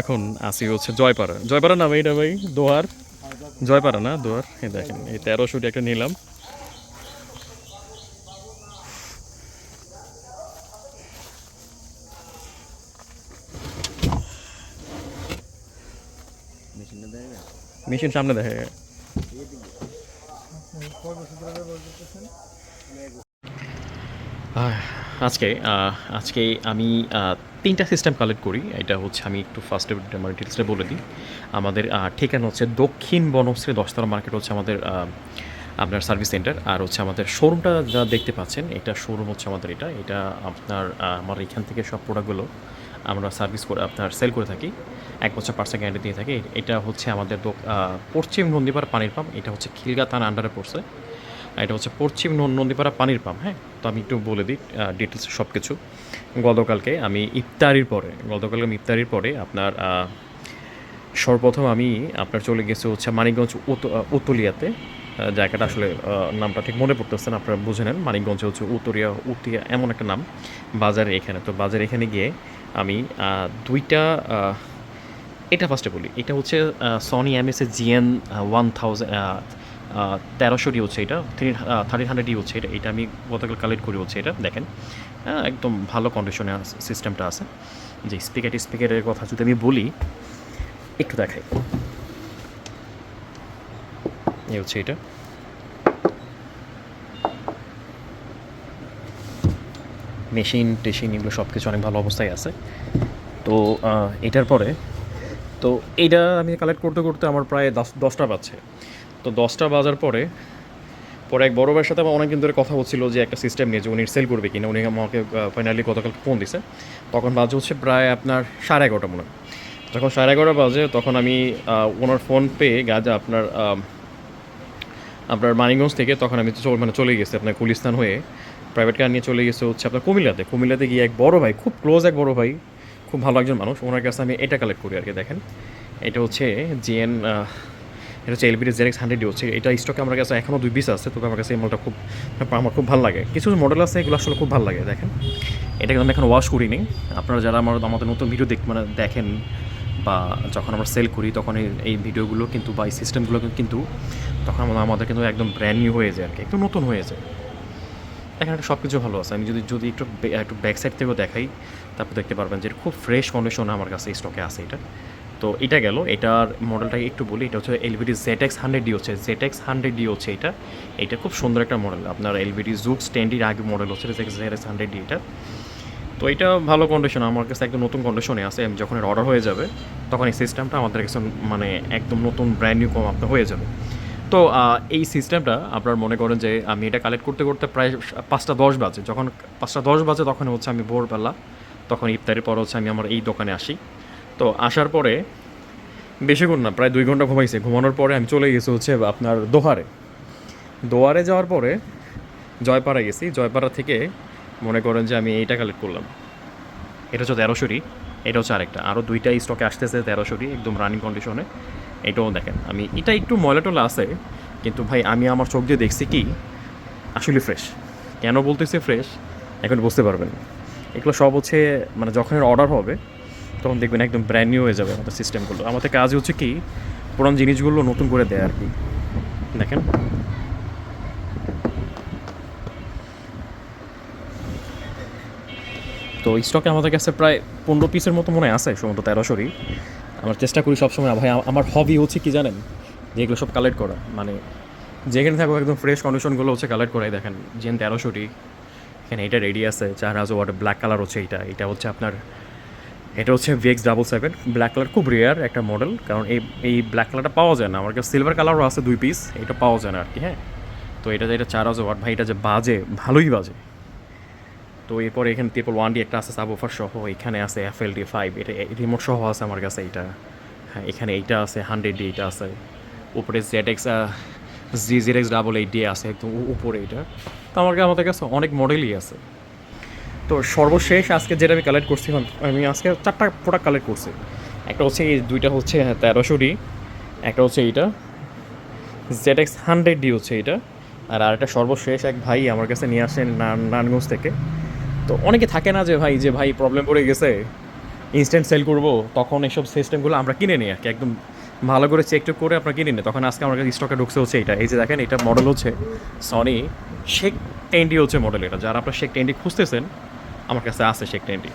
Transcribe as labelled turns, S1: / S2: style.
S1: এখন আসি হচ্ছে জয়পাড়া। জয়পাড়া না ভাই এটা ভাই? দোহার? জয়পাড়া না? দোহার? এই দেখেন, এই তেরোশোটি একটা নিলাম। মেশিন সামনে দেখে আজকে আজকে আমি তিনটা সিস্টেম কালেক্ট করি। এটা হচ্ছে আমি একটু ফার্স্টে আমার ডিটেলসটা বলে দিই। আমাদের ঠিকানা হচ্ছে দক্ষিণ বনশ্রী দশতলা মার্কেট হচ্ছে আমাদের আপনার সার্ভিস সেন্টার আর হচ্ছে আমাদের শোরুমটা যা দেখতে পাচ্ছেন, এটা শোরুম হচ্ছে আমাদের এটা। এটা আপনার আমার এখান থেকে সব প্রোডাক্টগুলো আমরা সার্ভিস করে, আপনার সেল করে থাকি। এক বছর পার্সেন্ট গ্যারান্টি দিয়ে থাকি। এটা হচ্ছে আমাদের পশ্চিম নন্দীপাড়া পানির পাম্প এটা হচ্ছে খিলগা থানা আন্ডারে পড়ছে। এটা হচ্ছে পশ্চিম নন্দীপাড়া পানির পাম্প হ্যাঁ? তো আমি একটু বলে দিই ডিটেলস সব কিছু গতকালকে আমি ইফতারির পরে গতকালকে আমি ইফতারির পরে আপনার সর্বপ্রথম আমি আপনার চলে গেছে হচ্ছে মানিকগঞ্জ উত- আহ, জায়গাটা আসলে নামটা ঠিক মনে পড়তেছে না আপনারা বুঝে নেন। মানিকগঞ্জে হচ্ছে উত্তরিয়া উত্তিয়া এমন একটা নাম বাজারে এখানে। তো বাজারে এখানে গিয়ে আমি দুইটা এটা ফার্স্টে বলি এটা হচ্ছে সনি এমএস এর জিএন ওয়ান থাউজেন্ড তেরোশোটি হচ্ছে এটা থ্রি থার্টিন হান্ড্রেডই হচ্ছে এটা এটা আমি গতকাল কালেক্ট করি হচ্ছে এটা দেখেন। আহ, একদম ভালো কন্ডিশনে সিস্টেমটা আছে। যে স্পিকার স্পিকারের কথা যদি আমি বলি একটু দেখাই। এই হচ্ছে এটা। মেশিন টেশিন এগুলো সব কিছু অনেক ভালো অবস্থায় আছে। তো এটার পরে তো এইটা আমি কালেক্ট করতে করতে আমার প্রায় দশ দশটা বাজছে। তো দশটা বাজার পরে পরে এক বড় ভাইয়ের সাথে আমার অনেকদিন ধরে কথা হচ্ছিল যে একটা সিস্টেম নিয়ে যে উনি সেল করবে কিনা। উনি আমাকে ফাইনালি গতকাল ফোন দিছে। তখন বাজে হচ্ছে প্রায় আপনার সাড়ে এগারোটা মনে হয়। যখন সাড়ে এগারোটা বাজে, তখন আমি ওনার ফোন পেয়ে গাজা আপনার আপনার মানিকগঞ্জ থেকে তখন আমি মানে চলে গেছি আপনার গুলিস্তান হয়ে। প্রাইভেট কার নিয়ে চলে গেছে হচ্ছে আপনার কুমিল্লাতে। কুমিল্লাতে গিয়ে এক বড় ভাই, খুব ক্লোজ এক বড় ভাই, খুব ভালো একজন মানুষ। ওনার কাছে আমি এটা কালেক্ট করি আর কি, দেখেন। এটা হচ্ছে জিএন এটা হচ্ছে এলবিডি জেরেক্স হান্ড্রেড হচ্ছে এটা স্টকে আমার কাছে এখনও দুই পিস আছে, তবে আমার কাছে এই মালটা খুব আমার খুব ভালো লাগে। কিছু মডেল আছে, এগুলো আসলে খুব ভালো লাগে, দেখেন। এটাকে আমি এখন ওয়াশ করিনি আপনারা যারা আমার আমাদের নতুন ভিডিও দেখ মানে দেখেন বা যখন আমরা সেল করি, তখন এই ভিডিওগুলো কিন্তু বা এই সিস্টেমগুলো কিন্তু তখন আমাদের- কিন্তু একদম ব্র্যান্ড নিউ হয়ে যায় আর কি, একদম নতুন হয়ে যায়। এখানে সব কিছু ভালো আছে। আমি যদি যদি একটু একটু ব্যাক সাইড থেকেও দেখাই, তারপর দেখতে পারবেন যে খুব ফ্রেশ কন্ডিশন আমার কাছে স্টকে আছে এটা। তো এটা গেল। এটার মডেলটা একটু বলি, এটা হচ্ছে LVD Z X hundred D হচ্ছে। জেড এক্স হান্ড্রেড ডি হচ্ছে এটা। এটা খুব সুন্দর একটা মডেল। আপনার এলভিডি জুক স্ট্যান্ডির আগে মডেল হচ্ছে জেড এক্স হান্ড্রেড ডি এটা। তো এটা ভালো কন্ডিশন আমার কাছে একদম নতুন কন্ডিশনে আছে। যখন অর্ডার হয়ে যাবে, তখন এই সিস্টেমটা আমাদের কাছে মানে একদম নতুন ব্র্যান্ড নিউ কম আপনার হয়ে যাবে। তো এই সিস্টেমটা আপনার মনে করেন যে, আমি এটা কালেক্ট করতে করতে প্রায় পাঁচটা দশ বাজে। যখন পাঁচটা দশ বাজে, তখন হচ্ছে আমি ভোরবেলা, তখন ইফতারের পর হচ্ছে আমি আমার এই দোকানে আসি। তো আসার পরে বেশিক্ষণ না, প্রায় দুই ঘণ্টা ঘুমাইছে। ঘুমানোর পরে আমি চলে গেছি হচ্ছে আপনার দোহারে। দোয়ারে যাওয়ার পরে জয়পাড়া গেছি। জয়পাড়া থেকে মনে করেন যে আমি এইটা কালেক্ট করলাম। এটা হচ্ছে তেরোশোরি এটা হচ্ছে আরেকটা। আরও দুইটা স্টকে আসতেছে তেরোশোরি একদম রানিং কন্ডিশনে এটাও দেখেন, আমি এটা একটু ময়লা টলা আছে, কিন্তু ভাই আমি আমার চোখ দিয়ে দেখছি কি, আসলে ফ্রেশ কেন বলতেছি ফ্রেশ এখন বুঝতে পারবেন। এগুলো সব হচ্ছে মানে যখন অর্ডার হবে তখন দেখবেন একদম ব্র্যান্ড নিউ হয়ে যাবে আমাদের সিস্টেমগুলো আমাদের কাজ হচ্ছে কি, পুরান জিনিসগুলো নতুন করে দেয় আর কি। দেখেন। তো স্টকে আমাদের কাছে প্রায় পনেরো পিসের মতো মনে আছে সমস্ত তেরোশোরই। আমার চেষ্টা করি সবসময়, ভাই আমার হবি হচ্ছে কি জানেন? যে এগুলো সব কালেক্ট করা। মানে যেখানে থাকব একদম ফ্রেশ কন্ডিশনগুলো হচ্ছে কালেক্ট করাই। দেখেন জেন তেরোশোটি এখানে এটা রেডি আছে, চার হাজার ওয়াটার ব্ল্যাক কালার হচ্ছে এটা এটা হচ্ছে আপনার এটা হচ্ছে VX double seven black colour খুব রেয়ার একটা মডেল কারণ এই এই ব্ল্যাক কালারটা পাওয়া যায় না। আমার কাছে সিলভার কালারও আছে দুই পিস এটা পাওয়া যায় না আর কি হ্যাঁ? তো এটা যে, এটা চার হাজার ওয়াট, ভাই, এটা যে বাজে, ভালোই বাজে। তো এরপর এখানে ট্রিপল ওয়ান ডি একটা আছে সাবওফার সহ, এখানে আছে এফ এল ডি ফাইভ এটা রিমোট সহ আছে আমার কাছে এইটা। হ্যাঁ এখানে এইটা আছে হান্ড্রেড ডি এটা আছে। উপরে জেড এক্স জি জির এক্স ডাবল এইট ডি আছে, একদম উপরে এটা। তো আমার কাছে আমাদের কাছে অনেক মডেলই আছে। তো সর্বশেষ আজকে যেটা আমি কালেক্ট করছি আমি আজকে চারটা প্রোডাক্ট কালেক্ট করছি। একটা হচ্ছে এই দুইটা হচ্ছে তেরোশো ডি একটা হচ্ছে এইটা। জেড এক্স হান্ড্রেড ডি হচ্ছে এটা আর আরেকটা সর্বশেষ এক ভাই আমার কাছে নিয়ে আসেন নান- নারায়ণগঞ্জ থেকে। তো অনেকে থাকে না যে ভাই যে ভাই প্রবলেম পড়ে গেছে ইনস্ট্যান্ট সেল করব, তখন এইসব সিস্টেমগুলো আমরা কিনে নিই আর কি। একদম ভালো করে চেক টেক করে আপনারা কিনে নিই। তখন আজকে আমার কাছে স্টকে ঢুকছে হচ্ছে এটা এই যে দেখেন, এটা মডেল হচ্ছে সনি শেক টেন্ডি হচ্ছে মডেল এটা। যারা আপনার শেক টেন্ডি খুঁজতেছেন আমার কাছে আছে শেক টেন্ডি